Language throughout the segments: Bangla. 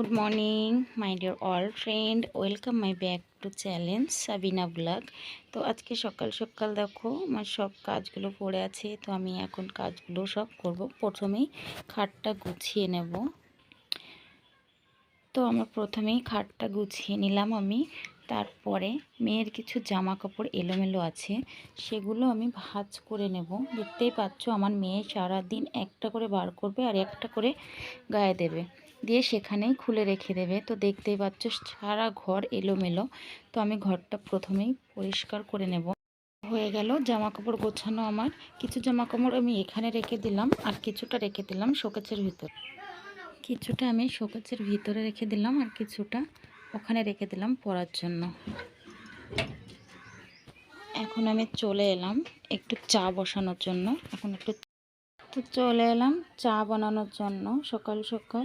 Good morning my dear all friend welcome my back to challenge Sabina blog তো আজকে সকাল সকাল দেখো, আমার সব কাজগুলো পড়ে আছে, তো আমি এখন কাজগুলো সব করব। প্রথমেই খাটটা গুছিয়ে নেব। তো আমার প্রথমেই খাটটা গুছিয়ে নিলাম আমি। তারপরে মেয়ের কিছু জামা কাপড় এলোমেলো আছে, সেগুলো আমি ভাজ করে নেব। দেখতেই পাচ্ছ, আমার মেয়ে সারাদিন একটা করে বার করবে আর একটা করে গায়ে দেবে। দিয়ে সেখানেই খুলে রেখে দেবে। তো দেখতেই পাচ্ছ, সারা ঘর এলোমেলো। তো আমি ঘরটা প্রথমেই পরিষ্কার করে নেব। হয়ে গেল জামা কাপড় গোছানো আমার। কিছু জামা কাপড় আমি এখানে রেখে দিলাম আর কিছুটা রেখে দিলাম শোকেচের ভিতর। কিছুটা আমি শোকেচের ভিতরে রেখে দিলাম আর কিছুটা ওখানে রেখে দিলাম পরার জন্য। এখন আমি চলে এলাম একটু চা বসানোর জন্য। এখন একটু তো চলে এলাম চা বানানোর জন্য সকাল সকাল।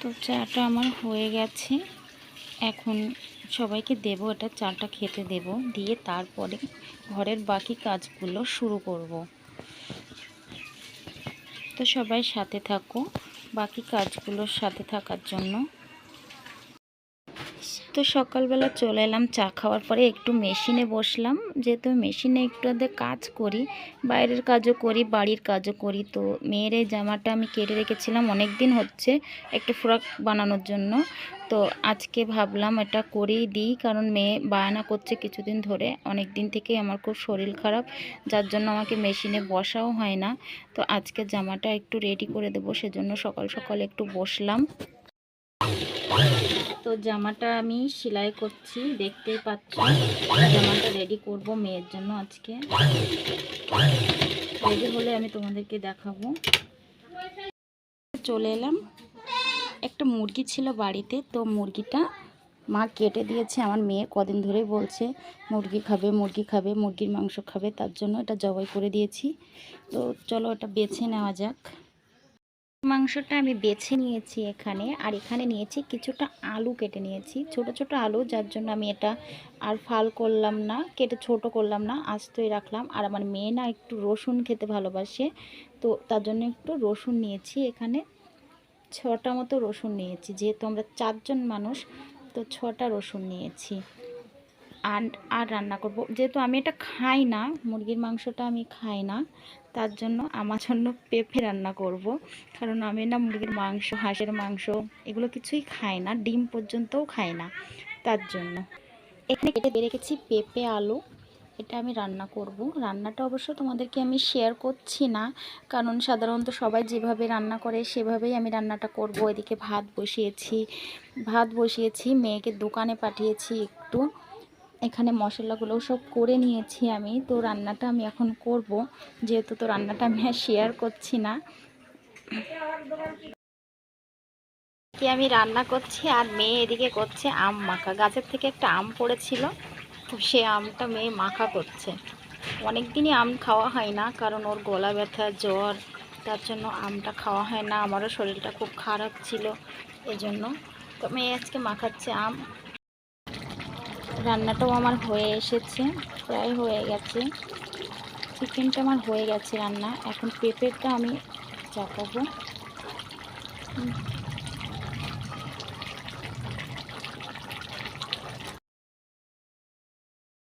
তো চাটা আমার হয়ে গেছে। এখন সবাইকে দেব, এটা চাটা খেতে দেব। দিয়ে তারপরে ঘরের বাকি কাজগুলো শুরু করব। তো সবাই সাথে থাকো, বাকি কাজগুলোর সাথে থাকার জন্য। তো সকালবেলা চলে এলাম চা খাওয়ার পরে একটু মেশিনে বসলাম। যেহেতু মেশিনে একটু ওদের কাজ করি, বাইরের কাজও করি, বাড়ির কাজও করি। তো মেয়ের এই জামাটা আমি কেটে রেখেছিলাম অনেক দিন হচ্ছে একটু ফ্রক বানানোর জন্য। তো আজকে ভাবলাম এটা করেই দিই, কারণ মেয়ে বায়না করছে কিছুদিন ধরে। অনেক দিন থেকেই আমার খুব শরীর খারাপ, যার জন্য আমাকে মেশিনে বসাও হয় না। তো আজকে জামাটা একটু রেডি করে দেবো, সেজন্য সকাল সকাল একটু বসলাম। তো জামাটা আমি সেলাই করছি, দেখতেই পাচ্ছ। জামাটা রেডি করব মেয়ের জন্য আজকে। রেডি হলে আমি তোমাদেরকে দেখাবো। চলে এলাম। একটা মুরগি ছিল বাড়িতে, তো মুরগিটা মা কেটে দিয়েছে। আমার মেয়ে কদিন ধরেই বলছে, মুরগি খাবে মুরগি খাবে, মুরগির মাংস খাবে, তার জন্য এটা জবাই করে দিয়েছি। তো চলো এটা বেছে নেওয়া যাক। মাংসটা আমি বেছে নিয়েছি এখানে, আর এখানে নিয়েছি কিছুটা আলু কেটে নিয়েছি। ছোট ছোট আলু, যার জন্য আমি এটা আর ফাল করলাম না, কেটে ছোট করলাম না, আস্তই রাখলাম। আর আমার মেয়ে না একটু রসুন খেতে ভালোবাসে, তো তার জন্য একটু রসুন নিয়েছি। এখানে ছটা মতো রসুন নিয়েছি, যেহেতু আমরা চারজন মানুষ, তো ছটা রসুন নিয়েছি। আর আর রান্না করব। যেহেতু আমি এটা খাই না, মুরগির মাংসটা আমি খাই না, তার জন্য আমার জন্য পেঁপে রান্না করব। কারণ আমি না মুরগির মাংস, হাঁসের মাংস এগুলো কিছুই খাই না, ডিম পর্যন্তও খাই না, তার জন্য। এখানে কেটে দিয়ে রেখেছি পেঁপে, আলু, এটা আমি রান্না করব। রান্নাটা অবশ্য তোমাদেরকে আমি শেয়ার করছি না, কারণ সাধারণত সবাই যেভাবে রান্না করে সেভাবেই আমি রান্নাটা করব। এদিকে ভাত বসিয়েছি ভাত বসিয়েছি, মেয়েকে দোকানে পাঠিয়েছি একটু। এখানে মশলাগুলো সব করে নিয়েছি আমি। তো রান্নাটা আমি এখন করব। যেহেতু তো রান্নাটা আমি আর শেয়ার করছি না। আমি রান্না করছি আর মেয়ে এদিকে করছে আম মাখা। গাছের থেকে একটা আম পড়েছিল। তো সে আমটা মেয়ে মাখা করছে। অনেক দিনই আম খাওয়া হয় না, কারণ ওর গলা ব্যথা, জ্বর, তার জন্য আমটা খাওয়া হয় না। আমারও শরীরটা খুব খারাপ ছিল এজন্য। তো মেয়ে আজকে মাখাচ্ছে আম। রান্নাটাও আমার হয়ে এসেছে, প্রায় হয়ে গেছে। চিকেনটা আমার হয়ে গেছে রান্না। এখন পেঁপেটা আমি চাপাবো।